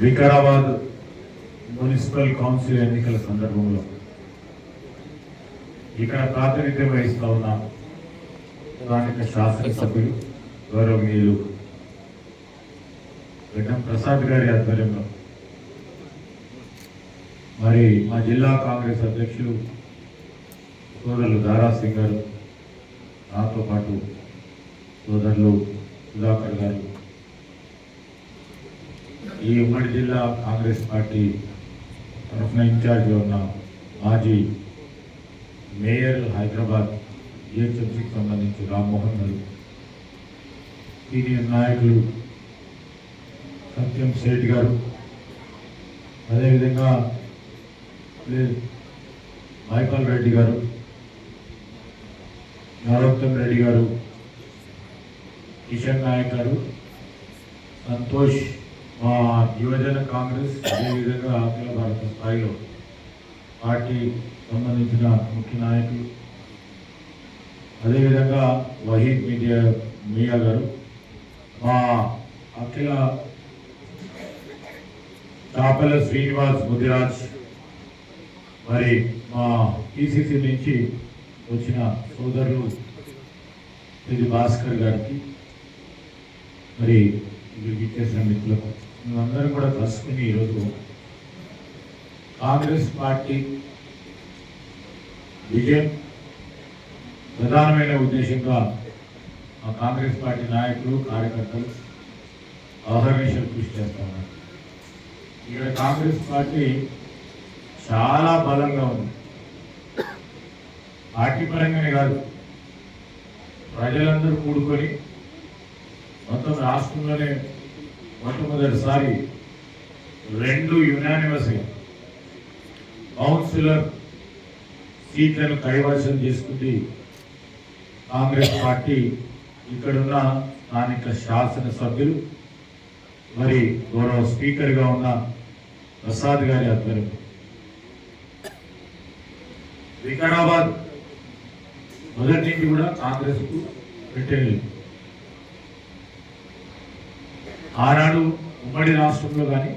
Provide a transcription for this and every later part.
Vikarabad municipal council ఎన్నికల సందర్భంలో ఇక్కడ ప్రాతినిధ్యం వహిస్తా ఉన్న స్థానిక శాసనసభ్యులు గౌరవనీయులు గడ్డం ప్రసాద్ గారి ఆధ్వర్యంలో. మరి మా జిల్లా కాంగ్రెస్ అధ్యక్షులు సోదరులు దారా సింగ్ గారు నాతో పాటు సోదరులు సుధాకర్ గారు ఈ ఉమ్మడి జిల్లా కాంగ్రెస్ పార్టీ తరఫున ఇన్ఛార్జ్గా ఉన్న మాజీ మేయర్ హైదరాబాద్ జిహెచ్ఎంసీకి సంబంధించి రామ్మోహన్ గారు సీనియర్ నాయకులు సత్యం సేట్ గారు అదేవిధంగా మైపాల్ రెడ్డి గారు నరోత్తమ్ రెడ్డి గారు కిషన్ నాయక్ గారు సంతోష్ మా యువజన కాంగ్రెస్ అదేవిధంగా అఖిల భారత స్థాయిలో పార్టీ సంబంధించిన ముఖ్య నాయకులు అదేవిధంగా వహీద్ మీడియా మీయా గారు మా అఖిల చాపల శ్రీనివాస్ ముదిరాజ్ మరి మా పిసిసి నుంచి వచ్చిన సోదరులు ఇది భాస్కర్ గారికి మరి ఇక్కడికి ఇచ్చేసిన మిత్రులకు మేమందరం కూడా కలుసుకుని ఈరోజు కాంగ్రెస్ పార్టీ విజయం ప్రధానమైన ఉద్దేశంగా మా కాంగ్రెస్ పార్టీ నాయకులు కార్యకర్తలు అహర్నిశలు కృషి చేస్తున్నారు ఇక్కడ కాంగ్రెస్ పార్టీ చాలా బలంగా ఉంది. పార్టీ పరంగానే కాదు ప్రజలందరూ కూడుకొని మొత్తం రాష్ట్రంలోనే మొట్టమొదటిసారి రెండు యునానిమస్గా కౌన్సిలర్ సీట్లను కైవసం చేసుకుంది కాంగ్రెస్ పార్టీ. ఇక్కడున్న స్థానిక శాసనసభ్యులు మరి గౌరవ స్పీకర్గా ఉన్న ప్రసాద్ గారి ఆధ్వర్యం. వికారాబాద్ మొదటి నుంచి కూడా కాంగ్రెస్కు పెట్టలేదు ఆనాడు ఉమ్మడి రాష్ట్రంలో కానీ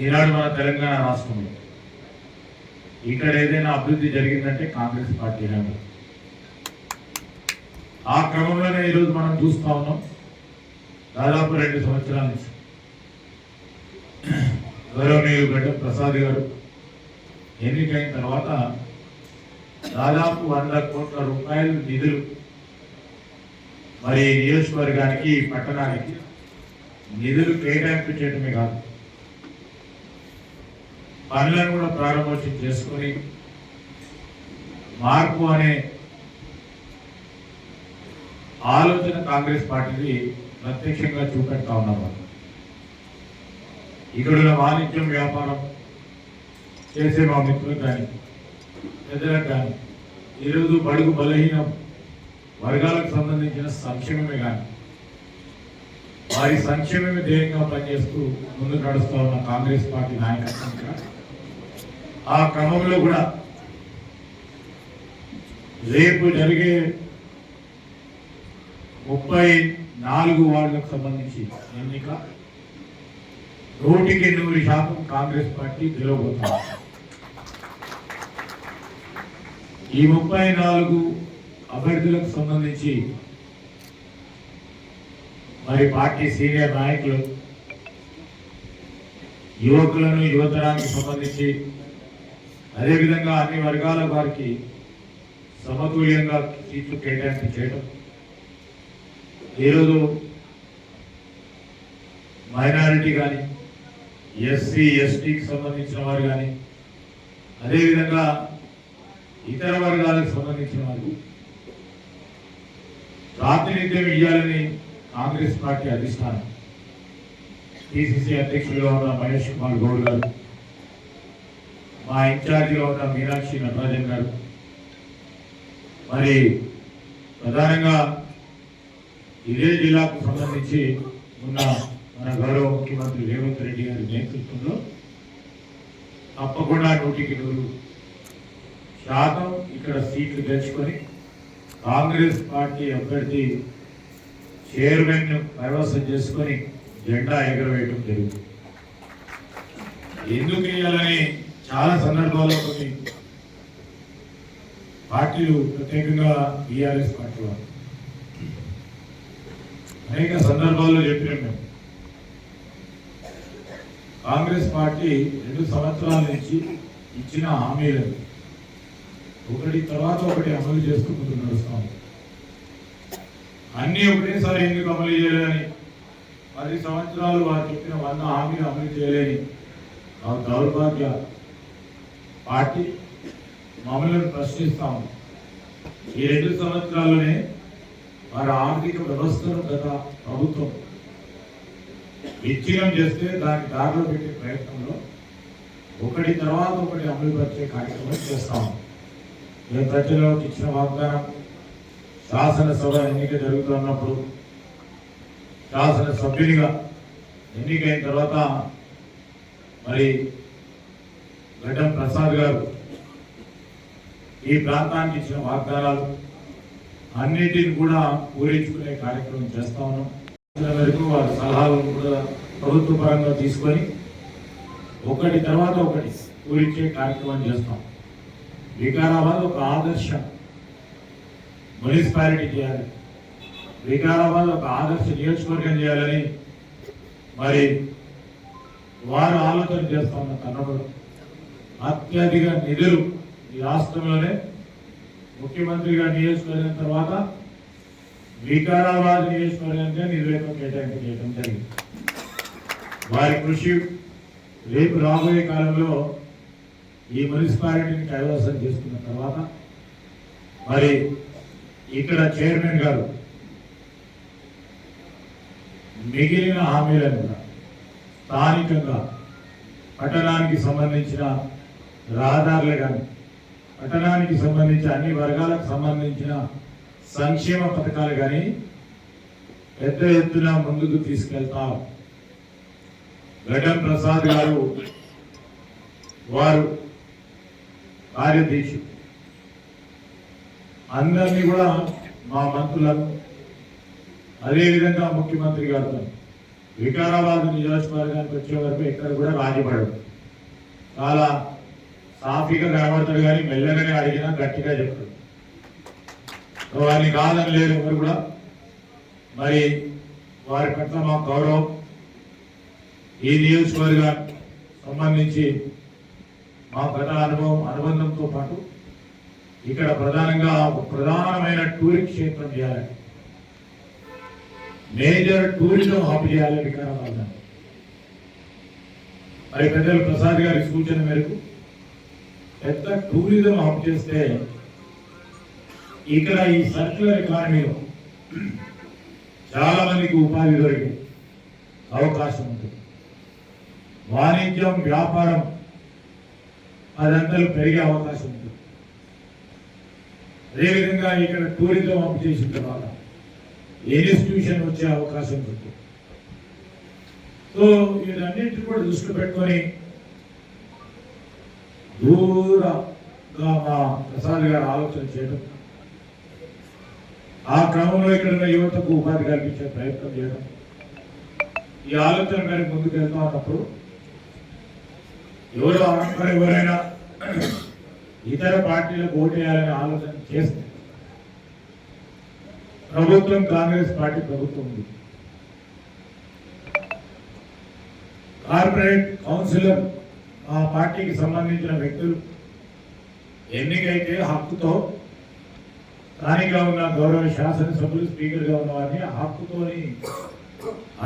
ఈనాడు మన తెలంగాణ రాష్ట్రంలో. ఇక్కడ ఏదైనా అభివృద్ధి జరిగిందంటే కాంగ్రెస్ పార్టీ నాడు ఆ క్రమంలోనే ఈరోజు మనం చూస్తా ఉన్నాం. దాదాపు రెండు సంవత్సరాల నుంచి. గౌరవనీయులు గడ్డం ప్రసాద్ గారు ఎన్నికైన తర్వాత దాదాపు వంద కోట్ల రూపాయలు నిధులు మరి నియోజకవర్గానికి పట్టణానికి నిధులు కేటాయింపు చేయడమే కాదు. పనులను కూడా ప్రారంభోత్సవం చేసుకొని మార్పు అనే ఆలోచన కాంగ్రెస్ పార్టీని ప్రత్యక్షంగా చూపెడతా ఉన్నారు ఇక్కడ వాణిజ్యం వ్యాపారం చేసే మా మిత్రులకు కానీ ప్రజలకు కానీ ఈరోజు బడుగు బలహీన వర్గాలకు సంబంధించిన సంక్షేమమే కానీ వారి సంక్షేమమే ధ్యేయంగా పనిచేస్తూ ముందుకు నడుస్తూ ఉన్న కాంగ్రెస్ పార్టీ నాయకత్వం ఆ క్రమంలో కూడా రేపు జరిగే ముప్పై నాలుగు వార్డులకు సంబంధించి ఎన్నిక. నూటికి నూరు శాతం కాంగ్రెస్ పార్టీ గెలవబోతుంది. ఈ ముప్పై నాలుగు అభ్యర్థులకు సంబంధించి మరి పార్టీ సీనియర్ నాయకులు యువకులను యువతరానికి సంబంధించి అదేవిధంగా అన్ని వర్గాల వారికి సమతుల్యంగా సీట్లు కేటాయింపు చేయడం. ఈరోజు మైనారిటీ కానీ ఎస్సీ ఎస్టీకి సంబంధించిన వారు కానీ అదేవిధంగా ఇతర వర్గాలకు సంబంధించిన వారు ప్రాతినిధ్యం ఇవ్వాలని కాంగ్రెస్ పార్టీ అధిష్టానం. పిసిసి అధ్యక్షుడిగా ఉన్న మహేష్ కుమార్ గౌడ్ గారు మా ఇన్ఛార్జిగా ఉన్న మీనాక్షి నటరాజన్ గారు. మరి ప్రధానంగా ఇదే జిల్లాకు సంబంధించి ఉన్న మన గౌరవ ముఖ్యమంత్రి రేవంత్ రెడ్డి గారి నేతృత్వంలో తప్పకుండా నూటికి నూరు శాతం ఇక్కడ సీట్లు తెచ్చుకొని కాంగ్రెస్ పార్టీ అభ్యర్థి చైర్మన్ కైవసం చేసుకొని జెండా ఎగరవేయడం జరిగింది. ఎందుకు వేయాలని చాలా సందర్భాల్లో కొన్ని పార్టీలు ప్రత్యేకంగా బీఆర్ఎస్ పార్టీ అనేక సందర్భాల్లో చెప్పినాం మేము. కాంగ్రెస్ పార్టీ రెండు సంవత్సరాల నుంచి ఇచ్చిన హామీలను ఒకటి తర్వాత ఒకటి అమలు చేసుకుంటున్నారు స్వామి అన్నీ ఒకటేసారి ఎందుకు అమలు చేయలేని? పది సంవత్సరాలు వారు చెప్పిన వంద హామీలు అమలు చేయలేని దౌర్భాగ్య పార్టీ మమ్మల్ని ప్రశ్నిస్తాము. ఈ రెండు సంవత్సరాలనే వారి ఆర్థిక వ్యవస్థను గత ప్రభుత్వం విచ్ఛిన్నం చేస్తే దానికి దారిలో పెట్టే ప్రయత్నంలో ఒకటి తర్వాత ఒకటి అమలుపరిచే కార్యక్రమం చేస్తాము. మేము ప్రజలకు ఇచ్చిన వాగ్దానం శాసనసభ ఎన్నిక జరుగుతున్నప్పుడు శాసనసభ్యునిగా ఎన్నికైన తర్వాత మరి గడ్డం ప్రసాద్ గారు ఈ ప్రాంతానికి ఇచ్చిన వాగ్దానాలు అన్నిటిని కూడా పూరించుకునే కార్యక్రమం చేస్తా ఉన్నాం. వరకు వారి సలహాలను కూడా ప్రభుత్వ పరంగా తీసుకొని ఒకటి తర్వాత ఒకటి పూరించే కార్యక్రమం చేస్తాం. వికారాబాద్ ఒక ఆదర్శం. మున్సిపాలిటీ చేయాలి. వికారాబాద్ ఒక ఆదర్శ నియోజకవర్గం చేయాలని మరి వారు ఆలోచన చేస్తా ఉన్న తరుణంలో అత్యధిక నిధులు ఈ రాష్ట్రంలోనే ముఖ్యమంత్రిగా నియోజకవర్గం తర్వాత వికారాబాద్ నియోజకవర్గానికి నిధులకు కేటాయింపు చేయడం జరిగింది. వారి కృషి రేపు రాబోయే కాలంలో ఈ మున్సిపాలిటీని కైవసం చేసుకున్న తర్వాత మరి ఇక్కడ చైర్మన్ గారు మిగిలిన హామీలను స్థానికంగా పట్టణానికి సంబంధించిన రహదారులు కానీ పట్టణానికి సంబంధించిన అన్ని వర్గాలకు సంబంధించిన సంక్షేమ పథకాలు కానీ పెద్ద ఎత్తున ముందుకు తీసుకెళ్తాం. గడ్డం ప్రసాద్ గారు వారు కార్యదీక్ష అందరినీ కూడా మా మంత్రులను అదేవిధంగా ముఖ్యమంత్రి గారితో వికారాబాద్ నియోజకవర్గానికి వచ్చే వరకు ఎక్కడ కూడా రాజీపడదు చాలా సాఫీగా కనబడతాడు కానీ మెల్లగానే అడిగినా గట్టిగా చెప్తాడు. వారిని కాదని లేరు ఎవరు కూడా. మరి వారి పట్ల మా గౌరవం ఈ నియోజకవర్గానికి సంబంధించి మా గత అనుభవం అనుబంధంతో పాటు ఇక్కడ ప్రధానంగా ఒక ప్రధానమైన టూరిస్ట్ క్షేత్రం చేయాలి మేజర్ టూరిజం హబ్ చేయాలి వికారాబాద్ మరి పెద్దలు ప్రసాద్ గారి సూచన మేరకు పెద్ద టూరిజం హబ్ చేస్తే ఇక్కడ ఈ సర్క్యులర్ ఎకానమీలో చాలా మందికి ఉపాధి దొరికే అవకాశం ఉంటుంది వాణిజ్యం వ్యాపారం అదంతలు పెరిగే అవకాశం ఉంది. అదేవిధంగా ఇక్కడ టూరిజం అప్ చేసిన తర్వాత ఇన్స్టిట్యూషన్ వచ్చే అవకాశం ఉంది. సో వీటన్నిటిని కూడా దృష్టిలో పెట్టుకొని దూరంగా మా ప్రసాద్ గారు ఆలోచన చేయడం ఆ క్రమంలో ఇక్కడ ఉన్న యువతకు ఉపాధి కల్పించే ప్రయత్నం చేయడం ఈ ఆలోచన మేరకు ముందుకు వెళ్తా ఉన్నప్పుడు ఎవరో ఎవరైనా ఇతర పార్టీలకు ఓటేయాలని ఆలోచన చేస్తే ప్రభుత్వం కాంగ్రెస్ పార్టీ ప్రభుత్వం ఉంది. కార్పొరేట్ కౌన్సిలర్ ఆ పార్టీకి సంబంధించిన వ్యక్తులు ఎన్నికైతే హక్కుతో స్థానికంగా ఉన్న గౌరవ శాసనసభ్యులు స్పీకర్గా ఉన్న వారిని ఆ హక్కుతోని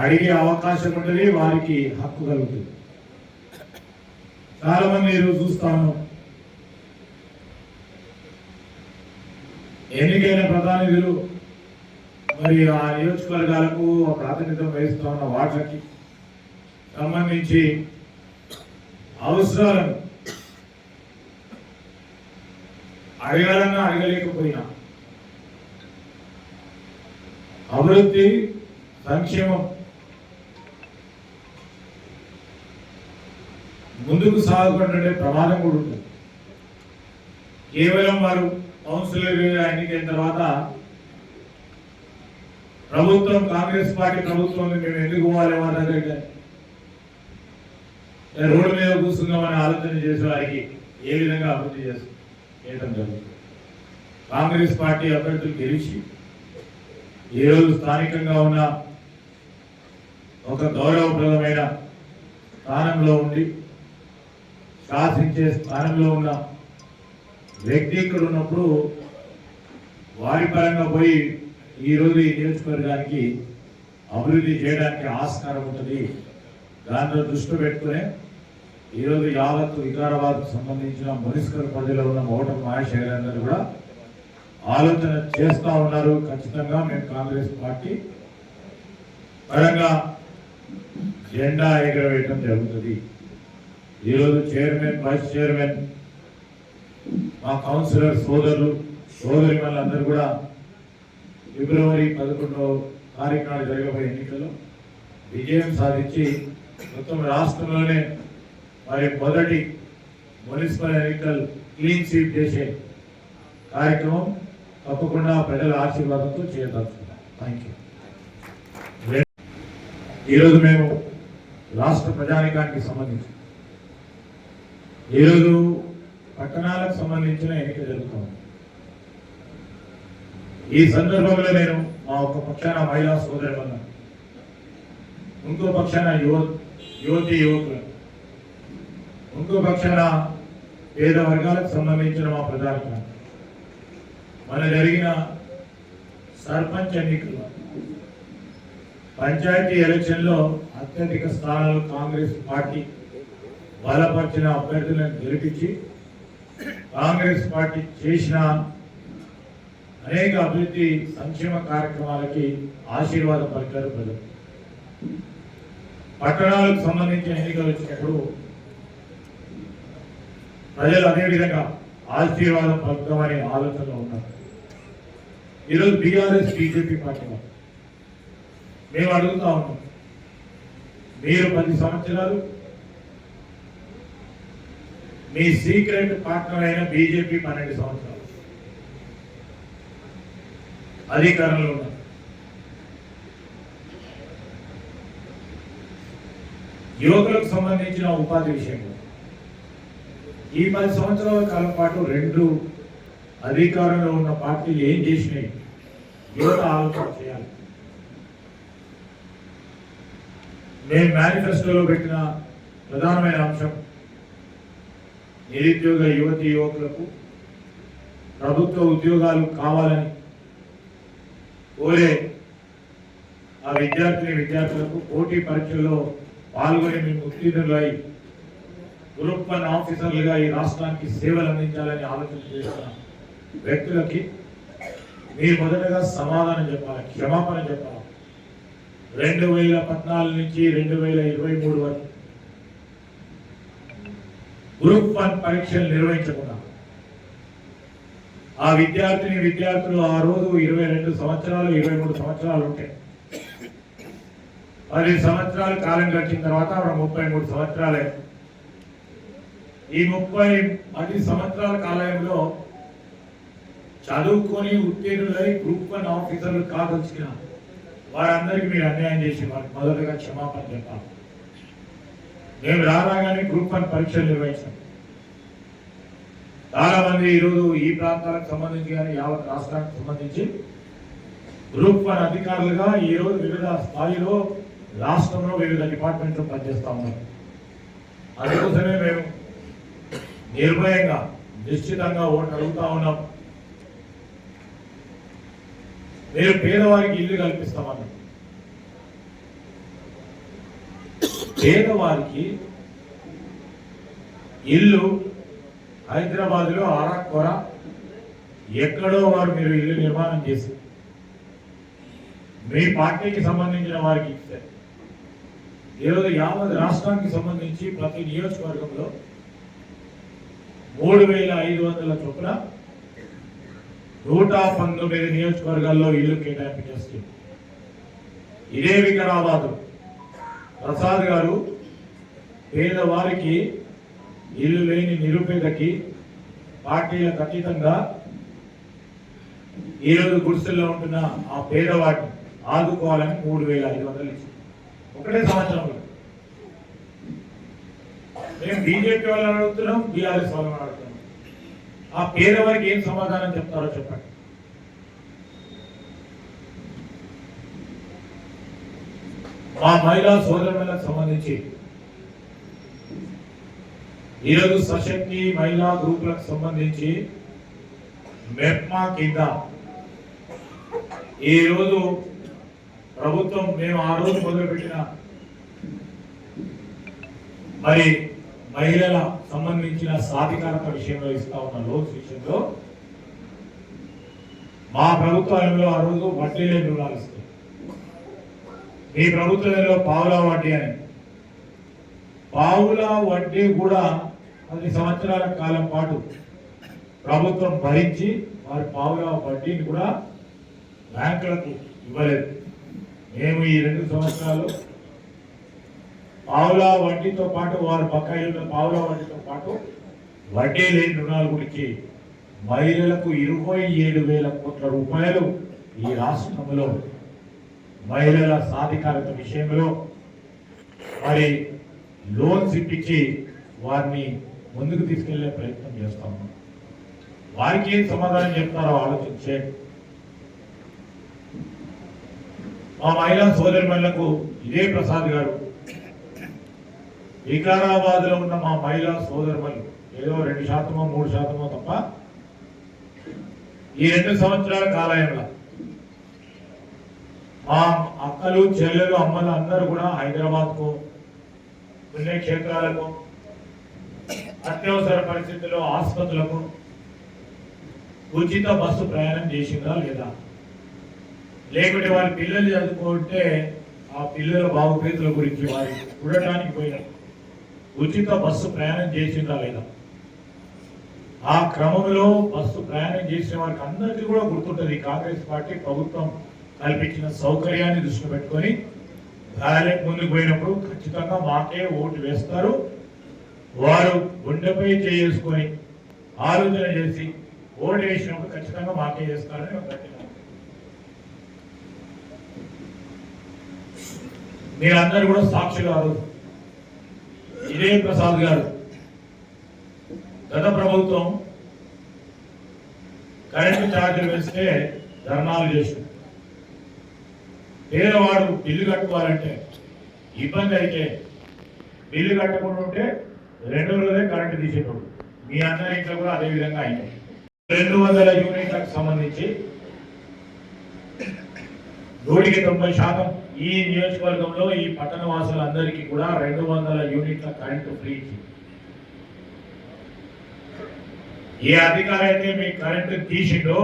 అడిగే అవకాశం ఉంటుంది వారికి హక్కు కలుగుతుంది. చాలామంది ఈరోజు చూస్తాను ఎన్నికైన ప్రధానిధులు మరి ఆ నియోజకవర్గాలకు ప్రాతినిధ్యం వహిస్తూ ఉన్న వాటికి సంబంధించి అవసరాలను అడగాలన్నా అడగలేకపోయినా అభివృద్ధి సంక్షేమం ముందుకు సాగుకుంటుండే ప్రమాదం కూడా ఉంటుంది కేవలం వారు కౌన్సిలర్ ఎన్నికైన తర్వాత ప్రభుత్వం కాంగ్రెస్ పార్టీ ప్రభుత్వం మేము ఎందుకు పోవాలి వారి రోడ్డు మీద కూర్చుందామని ఆలోచన చేసే వారికి ఏ విధంగా అభివృద్ధి చేస్తూ? చేయడం జరుగుతుంది. కాంగ్రెస్ పార్టీ అభ్యర్థులు గెలిచి ఈరోజు స్థానికంగా ఉన్న ఒక గౌరవప్రదమైన స్థానంలో ఉండి శాసించే స్థానంలో ఉన్న వ్యక్తి ఇక్కడ ఉన్నప్పుడు వారి పరంగా పోయి ఈరోజు ఈ నియోజకవర్గానికి అభివృద్ధి చేయడానికి ఆస్కారం ఉంటుంది. దాంట్లో దృష్టి పెట్టుకునే ఈరోజు యావత్ వికారాబాద్ సంబంధించిన మున్సిపల్ పరిధిలో ఉన్న ఓటర్ మహేశ్వర్ కూడా ఆలోచన చేస్తూ ఉన్నారు. ఖచ్చితంగా మేము కాంగ్రెస్ పార్టీ పరంగా జెండా ఎగరవేయటం జరుగుతుంది. ఈరోజు చైర్మన్ వైస్ చైర్మన్ మా కౌన్సిలర్ సోదరులు సోదరి వాళ్ళందరూ కూడా ఫిబ్రవరి పదకొండవ తారీఖు నాడు జరగబోయే ఎన్నికల్లో విజయం సాధించి మొత్తం రాష్ట్రంలోనే మరి మొదటి మున్సిపల్ ఎన్నికలు క్లీన్ స్వీప్ చేసే కార్యక్రమం తప్పకుండా ప్రజల ఆశీర్వాదంతో చేయదలుచుకున్నాం థ్యాంక్ యూ ఈరోజు మేము రాష్ట్ర ప్రజానికానికి సంబంధించి ఈరోజు పట్టణాలకు సంబంధించిన ఎన్నిక జరుగుతుంది. ఈ సందర్భంలో నేను మా ఒక పక్షాన మహిళా సోదరులను ఇంకో పక్షాన యువ యువతి యువకులు. ఇంకో పక్షాన పేద వర్గాలకు సంబంధించిన మా ప్రధాన మన జరిగిన సర్పంచ్ ఎన్నికలు పంచాయతీ ఎలక్షన్లో అత్యధిక స్థానాలు కాంగ్రెస్ పార్టీ బలపరిచిన అభ్యర్థులను గెలిపించి కాంగ్రెస్ పార్టీ చేసిన అనేక అభివృద్ధి సంక్షేమ కార్యక్రమాలకి ఆశీర్వాదం పలికారు ప్రజలు. పట్టణాలకు సంబంధించిన ఎన్నికలు వచ్చినప్పుడు ప్రజలు అదే విధంగా ఆశీర్వాదం పలుకుతామనే ఆలోచనలో ఉన్నారు. ఈరోజు బీఆర్ఎస్ బీజేపీ పార్టీ మేము అడుగుతా ఉన్నాం మీరు పది సంవత్సరాలు మీ సీక్రెట్ పార్ట్నర్ అయిన బీజేపీ పన్నెండు సంవత్సరాలు. అధికారంలో ఉన్నారు. యువకులకు సంబంధించిన ఉపాధి విషయంలో. ఈ పది సంవత్సరాల కాలం పాటు రెండు అధికారంలో ఉన్న పార్టీలు ఏం చేసినాయి? యువత ఆలోచన చేయాలి. మేము మేనిఫెస్టోలో పెట్టిన ప్రధానమైన అంశం నిరుద్యోగ యువతి యువకులకు ప్రభుత్వ ఉద్యోగాలు కావాలని కోరే ఆ విద్యార్థిని విద్యార్థులకు పోటీ పరీక్షల్లో పాల్గొని మేము ఉత్తీర్ణులై గ్రూప్ వన్ ఆఫీసర్లుగా ఈ రాష్ట్రానికి సేవలు అందించాలని ఆలోచన చేస్తున్న వ్యక్తులకి మీరు మొదటగా సమాధానం చెప్పాలి క్షమాపణ చెప్పాలి. రెండు వేల పద్నాలుగు నుంచి రెండు వేల ఇరవై మూడు వరకు గ్రూప్ వన్ పరీక్షలు నిర్వహించకుండా. ఆ విద్యార్థిని విద్యార్థులు ఆ రోజు ఇరవై రెండు సంవత్సరాలు ఇరవై మూడు సంవత్సరాలు ఉంటాయి పది సంవత్సరాలు కాలం గడిచిన తర్వాత ఆవిడ ముప్పై మూడు సంవత్సరాలే. ఈ ముప్పై పది సంవత్సరాల కాలంలో చదువుకొని ఉత్తీర్ణులై గ్రూప్ వన్ ఆఫీసర్లు కాదొచ్చిన వారందరికీ మీరు అన్యాయం చేసి వారికి మొదటగా క్షమాపణ చెప్పాలి. మేము రాగానే గ్రూప్ వన్ పరీక్షలు నిర్వహించాం. చాలా మంది ఈరోజు ఈ ప్రాంతాలకు సంబంధించి కానీ యావత్ రాష్ట్రానికి సంబంధించి గ్రూప్ వన్ అధికారులుగా ఈరోజు వివిధ స్థాయిలో రాష్ట్రంలో వివిధ డిపార్ట్మెంట్లు పనిచేస్తా ఉన్నారు. అందుకోసమే మేము నిర్భయంగా నిశ్చితంగా ఓటు అడుగుతా ఉన్నాం. మీరు పేదవారికి ఇల్లు కల్పిస్తామన్నారు. పేదవారికి ఇల్లు హైదరాబాద్లో ఆరాకొర ఎక్కడో వారు మీరు ఇల్లు నిర్మాణం చేసి మీ పార్టీకి సంబంధించిన వారికి ఇస్తే ఈరోజు యావత్ రాష్ట్రానికి సంబంధించి ప్రతి నియోజకవర్గంలో మూడు వేల ఐదు వందల చొప్పున నూట పంతొమ్మిది నియోజకవర్గాల్లో ఇల్లు కేటాయింపు చేస్తుంది ఇదే వికరాబాదు. ప్రసాద్ గారు పేదవారికి ఇల్లు లేని నిరుపేదకి పార్టీలకు అతీతంగా ఈరోజు గుడిసెల్లో ఉంటున్న ఆ పేదవాడిని ఆదుకోవాలని మూడు వేల ఐదు వందలు ఇచ్చింది ఒకటే సంవత్సరంలో మేము బీజేపీ వాళ్ళని అడుగుతున్నాం బీఆర్ఎస్ వాళ్ళని అడుగుతున్నాం. ఆ పేదవారికి ఏం సమాధానం చెప్తారో చెప్పండి. మా మహిళా సోదరులకు సంబంధించి ఈరోజు సశక్తి మహిళా గ్రూపులకు సంబంధించి మెప్మా కింద ఈ రోజు ప్రభుత్వం మేము ఆ రోజు మొదలుపెట్టిన మరి మహిళల సంబంధించిన సాధికారత విషయంలో ఇస్తా ఉన్న లోన్స్ విషయంలో మా ప్రభుత్వంలో ఆ రోజు వడ్డీ లేని రుణాలు ఇస్తాయి. ఈ ప్రభుత్వంలో పావులా వడ్డీ అని. పావులా వడ్డీ కూడా పది సంవత్సరాల కాలం పాటు ప్రభుత్వం భరించి వారి పావులా వడ్డీని కూడా బ్యాంకులకు ఇవ్వలేదు. మేము ఈ రెండు సంవత్సరాలు పావులా వడ్డీతో పాటు వారి ఇళ్ళ పావులా వడ్డీతో పాటు వడ్డీ లేని రుణాలు గురించి మహిళలకు ఇరవై ఏడు వేల కోట్ల రూపాయలు ఈ రాష్ట్రంలో మహిళల సాధికారత విషయంలో మరి లోన్స్ ఇప్పించి వారిని ముందుకు తీసుకెళ్ళే ప్రయత్నం చేస్తాము వారికి ఏం సమాధానం చెప్తారో ఆలోచించే మా మహిళా సోదరిమణులకు ఇదే ప్రసాద్ గారు. వికారాబాద్లో ఉన్న మా మహిళా సోదరుమలు ఏదో రెండు శాతమో మూడు శాతమో తప్ప ఈ రెండు సంవత్సరాల కాలయంలో మా అక్కలు చెల్లెలు అమ్మలు అందరూ కూడా హైదరాబాద్కు పుణ్యక్షేత్రాలకు అత్యవసర పరిస్థితుల్లో ఆసుపత్రులకు ఉచిత బస్సు ప్రయాణం చేసిందా లేదా? లేకుంటే వారి పిల్లలు చదువుకుంటే ఆ పిల్లల బాగుపేతుల గురించి వారి చూడటానికి పోయినా ఉచిత బస్సు ప్రయాణం చేసిందా లేదా? ఆ క్రమంలో బస్సు ప్రయాణం చేసిన వారికి అందరికీ కూడా గుర్తుంటుంది. కాంగ్రెస్ పార్టీ ప్రభుత్వం కల్పించిన సౌకర్యాన్ని దృష్టిలో పెట్టుకొని బ్యాలెట్ ముందుకు పోయినప్పుడు ఖచ్చితంగా మాకే ఓటు వేస్తారు. వారు గుండెపై చేసుకొని ఆలోచన చేసి ఓటు వేసినప్పుడు ఖచ్చితంగా మాకే చేస్తారని మీరందరూ కూడా సాక్షులు గారు ఇదే ప్రసాద్ గారు. గత ప్రభుత్వం కరెంటు ఛార్జీలు వేస్తే ధర్నాలు చేసింది. పేదవాడు బిల్లు కట్టుకోవాలంటే ఇబ్బంది అయితే బిల్లు కట్టకుండా ఉంటే రెండు రోజులే కరెంటు తీసేటోడు. మీ అందరి ఇంట్లో కూడా అదే విధంగా అయినాయి రెండు వందల యూనిట్లకు సంబంధించి నూటికి తొంభై శాతం ఈ నియోజకవర్గంలో ఈ పట్టణ వాసులందరికీ కూడా రెండు వందల యూనిట్ల కరెంటు ఫ్రీ. ఇచ్చింది ఏ అధికారి అయితే మీ కరెంటు తీసిండో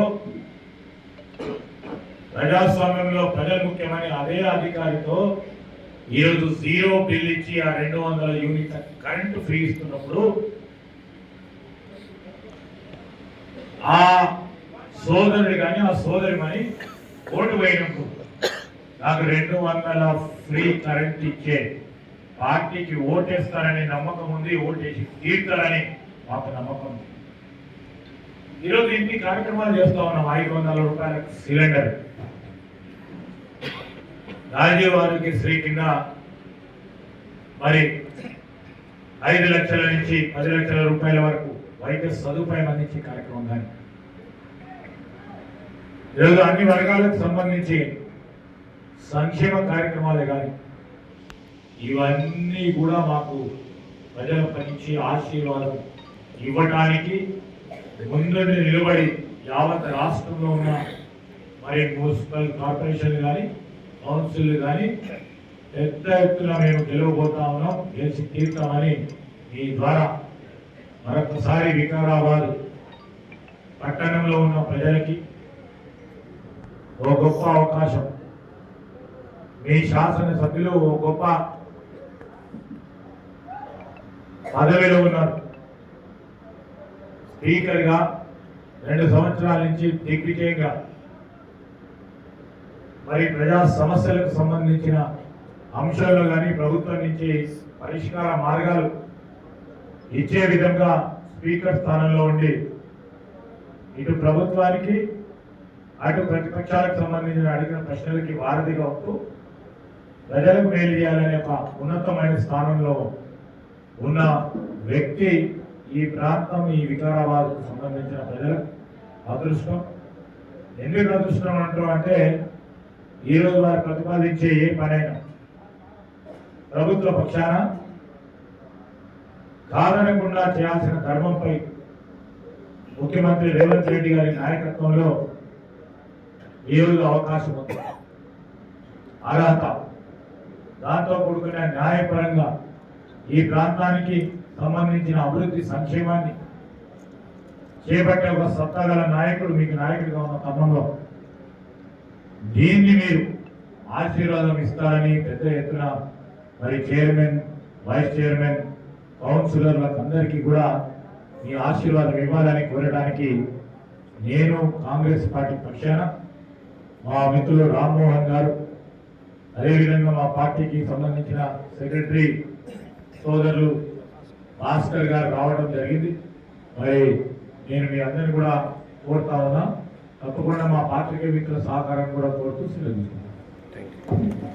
ప్రజాస్వామ్యంలో ప్రజలు ముఖ్యమని అదే అధికారితో ఈరోజు జీరో బిల్ ఇచ్చి ఆ రెండు వందల యూనిట్ల కరెంటు ఫ్రీ ఇస్తున్నప్పుడు ఆ సోదరుడు కానీ ఆ సోదరి మని ఓటు వేయడం నాకు రెండు వందల ఫ్రీ కరెంట్ ఇచ్చే పార్టీకి ఓటేస్తారనే నమ్మకం ఉంది ఓటేసి తీర్తారని మాకు నమ్మకం ఉంది. ఈరోజు ఇన్ని కార్యక్రమాలు చేస్తా ఉన్నాం ఐదు వందల రూపాయల సిలిండర్. రాజీవ్ ఆరోగ్యశ్రీ కింద మరి ఐదు లక్షల నుంచి పది లక్షల రూపాయల వరకు వైద్య సదుపాయం అందించే కార్యక్రమం కానీ. ఈరోజు అన్ని వర్గాలకు సంబంధించి సంక్షేమ కార్యక్రమాలే కానీ ఇవన్నీ కూడా మాకు ప్రజల నుంచి ఆశీర్వాదం ఇవ్వటానికి ముందుండి నిలబడి యావత్ రాష్ట్రంలో ఉన్న మరి మున్సిపల్ కార్పొరేషన్ కానీ కౌన్సిల్ కానీ పెద్ద ఎత్తున మేము గెలవబోతా ఉన్నాం గెలిచి తీరుతామని మీ ద్వారా మరొకసారి వికారాబాద్ పట్టణంలో ఉన్న ప్రజలకి ఓ గొప్ప అవకాశం. మీ శాసనసభ్యులు ఓ గొప్ప పదవిలో ఉన్నారు. స్పీకర్గా రెండు సంవత్సరాల నుంచి దిగ్విజయంగా మరి ప్రజా సమస్యలకు సంబంధించిన అంశాల్లో కానీ ప్రభుత్వం నుంచి పరిష్కార మార్గాలు ఇచ్చే విధంగా స్పీకర్ స్థానంలో ఉండి ఇటు ప్రభుత్వానికి అటు ప్రతిపక్షాలకు సంబంధించిన అడిగిన ప్రశ్నలకి వారధిగా ఉంటూ ప్రజలకు మేలు చేయాలనే ఒక ఉన్నతమైన స్థానంలో ఉన్న వ్యక్తి ఈ ప్రాంతం ఈ వికారాబాద్కు సంబంధించిన ప్రజలకు అదృష్టం. ఎందుకు అదృష్టం అంటారు అంటే ఈరోజు వారు ప్రతిపాదించే ఏ పనైనా ప్రభుత్వ పక్షాన కాదనకుండా చేయాల్సిన ధర్మంపై ముఖ్యమంత్రి రేవంత్ రెడ్డి గారి నాయకత్వంలో ఈరోజు అవకాశం ఉంది. అర్హత దాంతో కూడుకున్న న్యాయపరంగా ఈ ప్రాంతానికి సంబంధించిన అభివృద్ధి సంక్షేమాన్ని చేపట్టే ఒక సత్తా గల నాయకుడు మీకు నాయకుడిగా ఉన్న తరుణంలో దీన్ని మీరు ఆశీర్వాదం ఇస్తారని పెద్ద ఎత్తున మరి చైర్మన్ వైస్ చైర్మన్ కౌన్సిలర్లకు అందరికీ కూడా మీ ఆశీర్వాదం ఇవ్వాలని కోరడానికి నేను కాంగ్రెస్ పార్టీ పక్షాన మా మిత్రులు రామ్మోహన్ గారు అదేవిధంగా మా పార్టీకి సంబంధించిన సెక్రటరీ సోదరులు భాస్కర్ గారు రావడం జరిగింది. మరి నేను మీ అందరిని కూడా కోరుతా ఉన్నా. తప్పకుండా మా పార్టీకి మిత్రుల సహకారం కూడా కోరుతూ సెలవు తీసుకుంటాను. Thank you